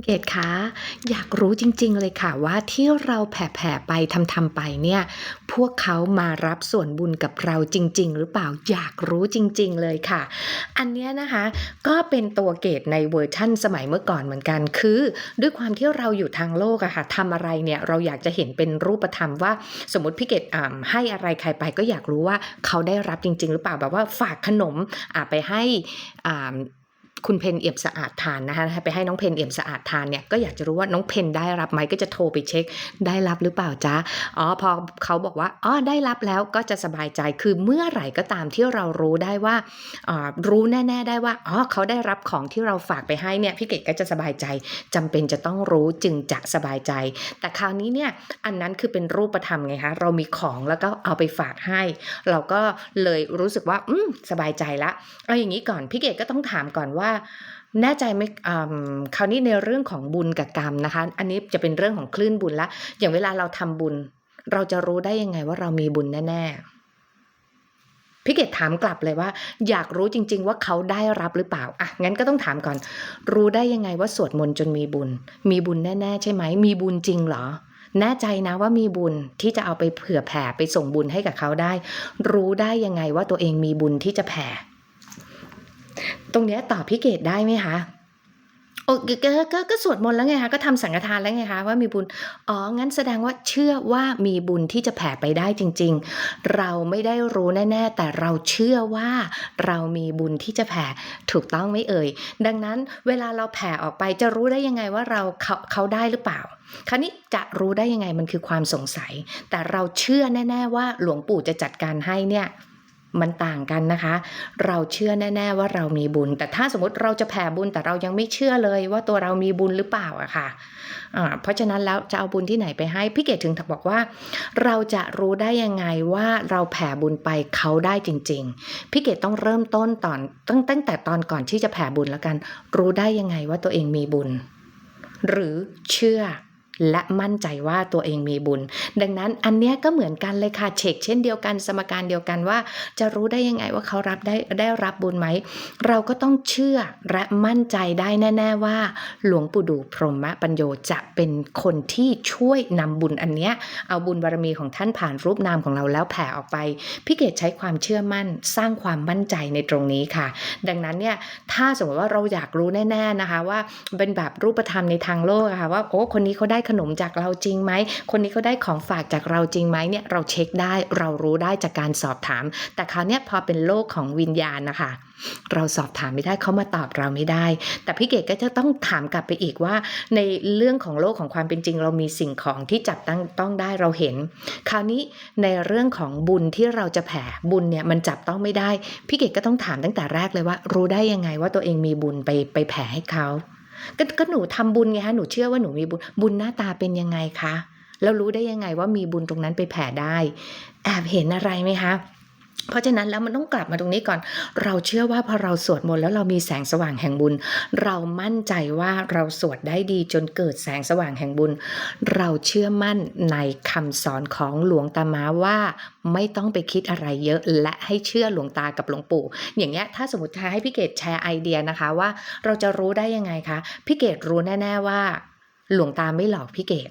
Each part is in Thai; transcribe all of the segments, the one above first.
คุณเกดคะ อยากรู้จริง ๆ เลยค่ะว่าที่เราแผ่ๆไปทำๆไปเนี่ย พวกเขามารับส่วนบุญกับเราจริง ๆ หรือเปล่าอยากรู้จริง ๆ เลยค่ะ อันเนี้ยนะคะ ก็เป็นตัวเกดในเวอร์ชั่นสมัยเมื่อก่อนเหมือนกัน คือ ด้วยความที่เราอยู่ทางโลกอะค่ะทำอะไรเนี่ยเราอยากจะเห็นเป็นรูปธรรมว่า สมมติพี่เกดอ่าให้อะไรใครไปก็อยากรู้ว่าเขาได้รับจริง ๆ หรือเปล่าแบบว่าฝากขนมไปให้อ่า คุณเพนเอี่ยมสะอาดทานนะคะไปให้น้องเพนเอี่ยมสะอาดทานเนี่ยก็อยากจะรู้ว่าน้องเพนได้รับไหมก็จะโทรไปเช็ค ได้รับหรือเปล่าจ๊ะอ๋อพอเขาบอกว่าอ๋อได้รับแล้วก็จะสบายใจคือเมื่อไหร่ก็ตามที่เรารู้ได้ว่ารู้แน่ ๆ ได้ว่าอ๋อเขาได้รับของที่เราฝากไปให้เนี่ยพี่เกดก็จะสบายใจจำเป็นจะต้องรู้จึงจะสบายใจ แต่คราวนี้เนี่ยอันนั้นคือเป็นรูปธรรมไงคะเรามีของแล้วก็เอาไปฝากให้ เราก็เลยรู้สึกว่าอืมสบายใจละเอาอย่างนี้ก่อนพี่เกดก็ต้องถามก่อนว่าแน่ใจไหมคราวนี้ในเรื่องของบุญกับกรรมนะคะ อันนี้จะเป็นเรื่องของคลื่นบุญละ อย่างเวลาเราทำบุญ เราจะรู้ได้ยังไงว่าเรามีบุญแน่ๆพี่เกดถามกลับเลยว่า อยากรู้จริง ๆ ว่าเขาได้รับหรือเปล่าอะงั้นก็ต้องถามก่อน รู้ได้ยังไงว่าสวดมนต์จนมีบุญ มีบุญแน่ๆใช่ไหมมีบุญจริงเหรอแน่ใจนะว่ามีบุญที่จะเอาไปเผื่อแผ่ไปส่งบุญให้กับเขาได้ รู้ได้ยังไงว่าตัวเองมีบุญที่จะแผ่ ตรงเนี้ยตอบพี่เกดได้ไหมคะโอ้ก็ก็ก็สวดมนต์แล้วไงคะก็ทำสังฆทานแล้วไงคะว่ามีบุญอ๋องั้นแสดงว่าเชื่อว่ามีบุญที่จะแผ่ไปได้จริง ๆ เราไม่ได้รู้แน่ๆ แต่เราเชื่อว่าเรามีบุญที่จะแผ่ถูกต้องไหมเอ่ย ดังนั้นเวลาเราแผ่ออกไปจะรู้ได้ยังไงว่าเราเขาเขาได้หรือเปล่า คราวนี้จะรู้ได้ยังไงมันคือความสงสัย แต่เราเชื่อแน่ ๆ ว่าหลวงปู่จะจัดการให้เนี่ย มันต่างกันนะคะ เราเชื่อแน่ ๆ ว่าเรามีบุญ แต่ถ้าสมมติเราจะแผ่บุญแต่เรายังไม่เชื่อเลยว่าตัวเรามีบุญหรือเปล่าอะค่ะอ่าเพราะฉะนั้นแล้วจะเอาบุญที่ไหนไปให้พี่เกดถึงบอกว่า เราจะรู้ได้ยังไงว่าเราแผ่บุญไปเขาได้จริง ๆพี่เกดต้องเริ่มต้นตอนตั้งตั้งแต่ตอนก่อนที่จะแผ่บุญแล้วกัน รู้ได้ยังไงว่าตัวเองมีบุญ หรือเชื่อ และมั่นใจว่าตัวเองมีบุญ ดังนั้นอันเนี้ยก็เหมือนกันเลยค่ะเช็คเช่นเดียวกันสมการเดียวกันว่า จะรู้ได้ยังไงว่าเขารับได้ได้รับบุญไหม เราก็ต้องเชื่อและมั่นใจได้แน่ ๆว่า หลวงปู่ดูพรหมปัญโยจะเป็นคนที่ช่วยนำบุญอันเนี้ยเอาบุญบารมีของท่านผ่านรูปนามของเราแล้วแผ่ออกไปพี่เกดใช้ความเชื่อมั่นสร้างความมั่นใจในตรงนี้ค่ะ ดังนั้นเนี่ยถ้าสมมติว่าเราอยากรู้แน่ ๆนะคะ ว่าเป็นแบบรูปธรรมในทางโลกะค่ะว่าโอ้คนนี้เขาได้ขนมจากเราจริงไหม คนนี้เขาได้ของฝากจากเราจริงไหมเนี่ยเราเช็คได้เรารู้ได้จากการสอบถาม แต่คราวเนี้ยพอเป็นโลกของวิญญาณนะคะเราสอบถามไม่ได้เขามาตอบเราไม่ได้ แต่พี่เกดก็จะต้องถามกลับไปอีกว่า ในเรื่องของโลกของความเป็นจริง เรามีสิ่งของที่จับตั้งต้องได้เราเห็น คราวนี้ในเรื่องของบุญที่เราจะแผ่บุญเนี่ยมันจับต้องไม่ได้ พี่เกดก็ต้องถามตั้งแต่แรกเลยว่า รู้ได้ยังไงว่าตัวเองมีบุญไปไปแผ่ให้เขา ก็ก็หนูทำบุญไงคะหนูเชื่อว่าหนูมีบุญบุญหน้าตาเป็นยังไงคะแล้วรู้ได้ยังไงว่ามีบุญตรงนั้นไปแผ่ได้ แอบเห็นอะไรไหมคะ เพราะฉะนั้นแล้วมันต้องกลับมาตรงนี้ก่อน เราเชื่อว่าพอเราสวดมนต์แล้วเรามีแสงสว่างแห่งบุญ เรามั่นใจว่าเราสวดได้ดีจนเกิดแสงสว่างแห่งบุญ เราเชื่อมั่นในคำสอนของหลวงตามาว่า ไม่ต้องไปคิดอะไรเยอะและให้เชื่อหลวงตากับหลวงปู่ อย่างเงี้ยถ้าสมมติให้พี่เกดแชร์ไอเดียนะคะว่า เราจะรู้ได้ยังไงคะพี่เกดรู้แน่ ๆว่า หลวงตาไม่หลอกพี่เกด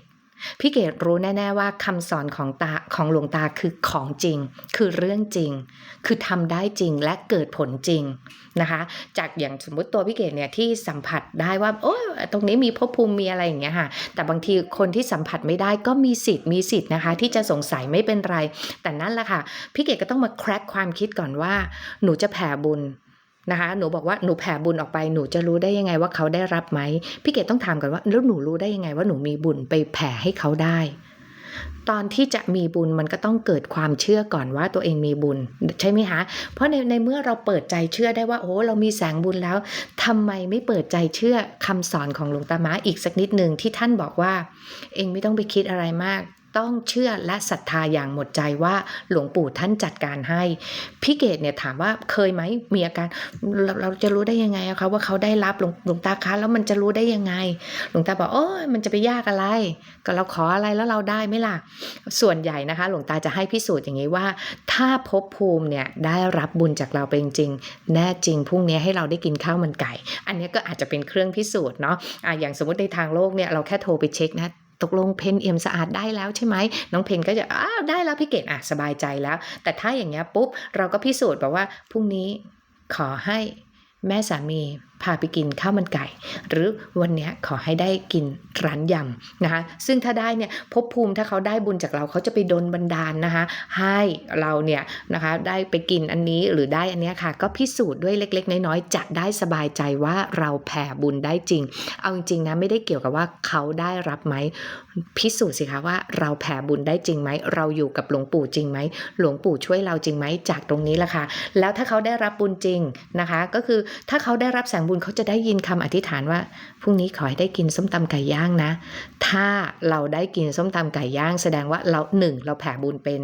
พี่เกดรู้แน่ ๆ ว่าคำสอนของตาของหลวงตาคือของจริง คือเรื่องจริง คือทำได้จริงและเกิดผลจริงนะคะ จากอย่างสมมติตัวพี่เกดเนี่ยที่สัมผัสได้ว่าโอ้ตรงนี้มีภพภูมิมีอะไรอย่างเงี้ยค่ะ แต่บางทีคนที่สัมผัสไม่ได้ก็มีสิทธิ์มีสิทธิ์นะคะ ที่จะสงสัยไม่เป็นไร แต่นั่นแหละค่ะพี่เกดก็ต้องมาแคร็กความคิดก่อนว่า หนูจะแผ่บุญ นะคะ หนูบอกว่าหนูแผ่บุญออกไปหนูจะรู้ได้ยังไงว่าเขาได้รับไหมพี่เกดต้องถามก่อนว่าแล้วหนูรู้ได้ยังไงว่าหนูมีบุญไปแผ่ให้เขาได้ ตอนที่จะมีบุญมันก็ต้องเกิดความเชื่อก่อนว่าตัวเองมีบุญใช่ไหมคะเพราะในในเมื่อเราเปิดใจเชื่อได้ว่าโอ้เรามีแสงบุญแล้วทำไมไม่เปิดใจเชื่อคำสอนของหลวงตามาอีกสักนิดหนึ่งที่ท่านบอกว่า เองไม่ต้องไปคิดอะไรมาก ต้องเชื่อและศรัทธาอย่างหมดใจว่าหลวงปู่ท่านจัดการให้พี่เกดเนี่ยถามว่าเคยไหมมีอาการเราเราจะรู้ได้ยังไงคะว่าเขาได้รับหลวงหลวงตาคะแล้วมันจะรู้ได้ยังไง หลวงตาบอกโอ้ยมันจะไปยากอะไร ก็เราขออะไรแล้วเราได้ไหมล่ะ ส่วนใหญ่นะคะ หลวงตาจะให้พิสูจน์อย่างนี้ว่า ถ้าภพภูมิเนี่ยได้รับบุญจากเราไปจริง แน่จริงพรุ่งนี้ให้เราได้กินข้าวมันไก่ อันนี้ก็อาจจะเป็นเครื่องพิสูจน์เนาะอะอย่างสมมติในทางโลกเนี่ยเราแค่โทรไปเช็คนะ ตกลงเพนเอี่ยมสะอาดได้แล้วใช่ไหมน้องเพนก็จะอ้าวได้แล้วพี่เกดอะสบายใจแล้ว แต่ถ้าอย่างเงี้ยปุ๊บเราก็พิสูจน์แบบว่าพรุ่งนี้ขอให้แม่สามี พาไปกินข้าวมันไก่ หรือวันนี้ขอให้ได้กินร้านยำนะคะซึ่งถ้าได้เนี่ยภพภูมิถ้าเขาได้บุญจากเราเขาจะไปดนบันดาลนะคะให้เราเนี่ยนะคะได้ไปกินอันนี้หรือได้อันเนี้ยค่ะ ก็พิสูจน์ด้วยเล็ก ๆ น้อยๆจะได้สบายใจว่าเราแผ่บุญได้จริง เอาจริงๆนะไม่ได้เกี่ยวกับว่าเขาได้รับไหมพิสูจน์สิคะว่าเราแผ่บุญได้จริงไหมเราอยู่กับหลวงปู่จริงไหมหลวงปู่ช่วยเราจริงไหมจากตรงนี้แหละค่ะแล้วถ้าเขาได้รับบุญจริงนะคะ ก็คือถ้าเขาได้รับแสงบุญเขาจะได้ยินคำอธิษฐานว่าพรุ่งนี้ขอให้ได้กินส้มตำไก่ย่างนะ ถ้าเราได้กินส้มตำไก่ย่าง แสดงว่าเราหนึ่งเราแผ่บุญเป็น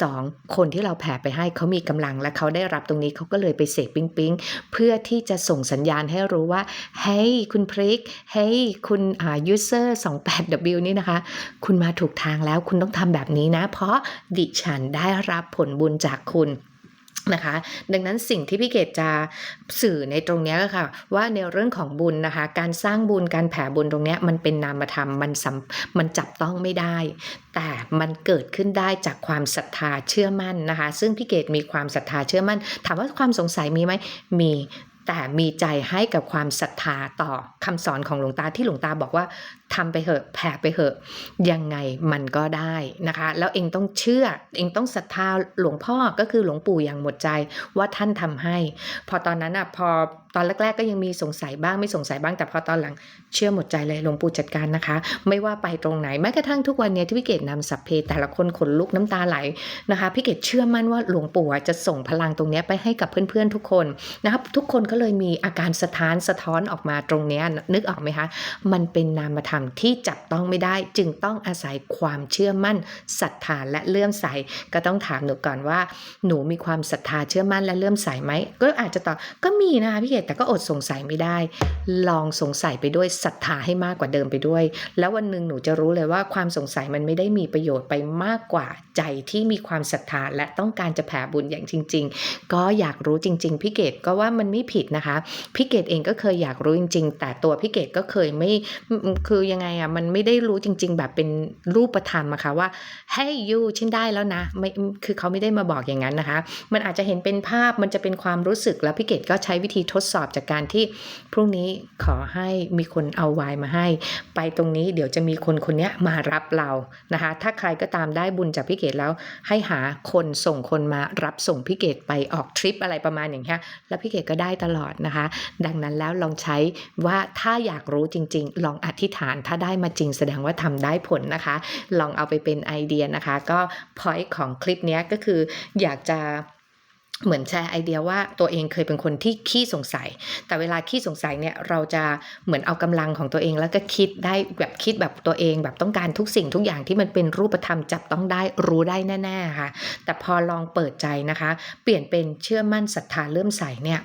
สองคนที่เราแผ่ไปให้เขามีกำลังและเขาได้รับตรงนี้เขาก็เลยไปเสกปิ๊งปิ๊งเพื่อที่จะส่งสัญญาณให้รู้ว่าเฮ้ยคุณพริกเฮ้ยคุณอ่า user 28W นี่นะคะ คุณมาถูกทางแล้วคุณต้องทำแบบนี้นะ เพราะดิฉันได้รับผลบุญจากคุณ นะคะ ดังนั้นสิ่งที่พี่เกดจะสื่อในตรงนี้ก็ค่ะ ว่าในเรื่องของบุญนะคะ การสร้างบุญการแผ่บุญตรงนี้มันเป็นนามธรรมมันสัมมันจับต้องไม่ได้ แต่มันเกิดขึ้นได้จากความศรัทธาเชื่อมั่นนะคะ ซึ่งพี่เกดมีความศรัทธาเชื่อมั่น ถามว่าความสงสัยมีไหมมีแต่มีใจให้กับความศรัทธาต่อคำสอนของหลวงตาที่หลวงตาบอกว่า ทำไปเหอะแผ่ไปเหอะ ยังไงมันก็ได้นะคะ แล้วเองต้องเชื่อ เองต้องศรัทธาหลวงพ่อก็คือหลวงปู่อย่างหมดใจว่าท่านทำให้ พอตอนนั้นอะพอตอนแรก ๆ ก็ยังมีสงสัยบ้างไม่สงสัยบ้างแต่พอตอนหลังเชื่อหมดใจเลยหลวงปู่จัดการนะคะ ไม่ว่าไปตรงไหนแม้กระทั่งทุกวันเนี้ยที่พี่เกดนำสัพเพแต่ละคนขนลุกน้ำตาไหลนะคะพี่เกดเชื่อมั่นว่าหลวงปู่จะส่งพลังตรงนี้ไปให้กับเพื่อนๆทุกคนนะครับทุกคนก็เลยมีอาการสะท้านสะท้อนออกมาตรงนี้นึกออกไหมคะมันเป็นนามธรรมที่จับต้องไม่ได้ จึงต้องอาศัยความเชื่อมั่นศรัทธาและเลื่อมใสก็ต้องถามหนูก่อนว่า หนูมีความศรัทธาเชื่อมั่นและเลื่อมใสไหมก็อาจจะตอบก็มีนะคะพี่เกแต่ก็อดสงสัยไม่ได้ ลองสงสัยไปด้วยศรัทธาให้มากกว่าเดิมไปด้วย แล้ววันหนึ่งหนูจะรู้เลยว่าความสงสัยมันไม่ได้มีประโยชน์ไปมากกว่าใจที่มีความศรัทธาและต้องการจะแผ่บุญอย่างจริง ๆ ก็อยากรู้จริง ๆพี่เกดก็ว่ามันไม่ผิดนะคะพี่เกดเองก็เคยอยากรู้จริง ๆ แต่ตัวพี่เกดก็เคยไม่คือยังไงอะมันไม่ได้รู้จริง ๆ แบบเป็นรูปธรรมอะค่ะว่าให้ยูฉันได้แล้วนะไม่คือเขาไม่ได้มาบอกอย่างนั้นนะคะ มันอาจจะเห็นเป็นภาพมันจะเป็นความรู้สึกแล้วพี่เกดก็ใช้วิธีทดสอบจากการที่พรุ่งนี้ขอให้มีคนเอาไวน์มาให้ ไปตรงนี้เดี๋ยวจะมีคนคนนี้มารับเรานะคะ ถ้าใครก็ตามได้บุญจากพี่เกดแล้วให้หาคนส่งคนมารับส่งพี่เกดไปออกทริปอะไรประมาณอย่างเงี้ยแล้วพี่เกดก็ได้ตลอดนะคะ ดังนั้นแล้วลองใช้ว่าถ้าอยากรู้จริง ๆ ลองอธิษฐานถ้าได้มาจริงแสดงว่าทำได้ผลนะคะ ลองเอาไปเป็นไอเดียนะคะ ก็พอยต์ของคลิปนี้ก็คืออยากจะเหมือนแชร์ไอเดียว่าตัวเองเคยเป็นคนที่ขี้สงสัย แต่เวลาขี้สงสัยเนี่ยเราจะเหมือนเอากำลังของตัวเอง แล้วก็คิดได้แบบคิดแบบตัวเอง แบบต้องการทุกสิ่งทุกอย่างที่มันเป็นรูปธรรมจับต้องได้รู้ได้แน่ๆค่ะ แต่พอลองเปิดใจนะคะ เปลี่ยนเป็นเชื่อมั่นศรัทธาเริ่มใส่เนี่ย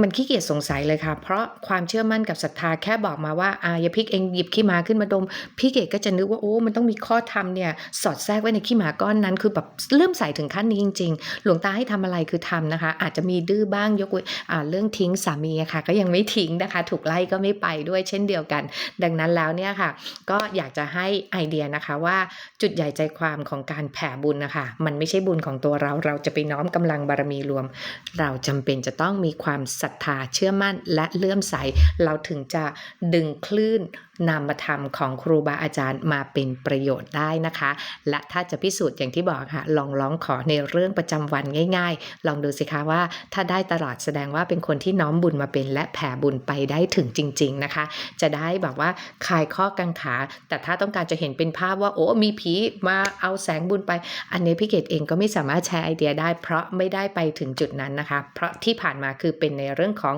มันขี้เกียจสงสัยเลยค่ะ เพราะความเชื่อมั่นกับศรัทธาแค่บอกมาว่าอาอย่าพิกเองหยิบขี้หมาขึ้นมาดม พี่เกดก็จะนึกว่าโอ้ มันต้องมีข้อธรรมเนี่ยสอดแทรกไว้ในขี้หมาก้อนนั้น คือแบบเริ่มใส่ถึงขั้นนี้จริง ๆ หลวงตาให้ทำอะไรคือทำนะคะ อาจจะมีดื้อบ้างยกเว้นเรื่องทิ้งสามีค่ะ ก็ยังไม่ทิ้งนะคะ ถูกไล่ก็ไม่ไปด้วยเช่นเดียวกัน ดังนั้นแล้วเนี่ยค่ะ ก็อยากจะให้ไอเดียนะคะว่าจุดใหญ่ใจความของการแผ่บุญนะคะ มันไม่ใช่บุญของตัวเราเราจะไปน้อมกำลังบารมีรวม เราจำเป็นจะต้องมีความศรัทธาเชื่อมั่นและเลื่อมใส เราถึงจะดึงคลื่นนามธรรมของครูบาอาจารย์มาเป็นประโยชน์ได้นะคะ และถ้าจะพิสูจน์อย่างที่บอกค่ะ ลองร้องขอในเรื่องประจำวันง่าย ๆ ลองดูสิคะว่า ถ้าได้ตลอดแสดงว่าเป็นคนที่น้อมบุญมาเป็น และแผ่บุญไปได้ถึงจริง ๆนะคะ จะได้แบบว่าคลายข้อกังขา แต่ถ้าต้องการจะเห็นเป็นภาพว่าโอ้มีผีมาเอาแสงบุญไป อันนี้พี่เกดเองก็ไม่สามารถแชร์ไอเดียได้ เพราะไม่ได้ไปถึงจุดนั้นนะคะ เพราะที่ผ่านมาคือเป็นในเรื่องของ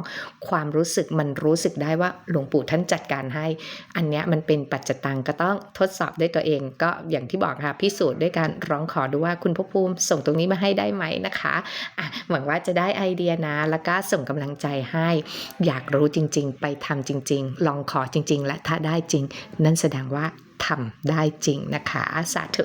ความรู้สึกมันรู้สึกได้ว่าหลวงปู่ท่านจัดการให้ อันเนี้ยมันเป็นปัจจตังก็ต้องทดสอบด้วยตัวเอง ก็อย่างที่บอกค่ะพิสูจน์ด้วยการร้องขอดูว่าคุณภคภูมิส่งตรงนี้มาให้ได้ไหมนะคะอะหวังว่าจะได้ไอเดียนะ แล้วก็ส่งกำลังใจให้ อยากรู้จริง ๆ ไปทำจริง ๆ ลองขอจริง ๆ และถ้าได้จริง นั่นแสดงว่าทำได้จริงนะคะ สาธุ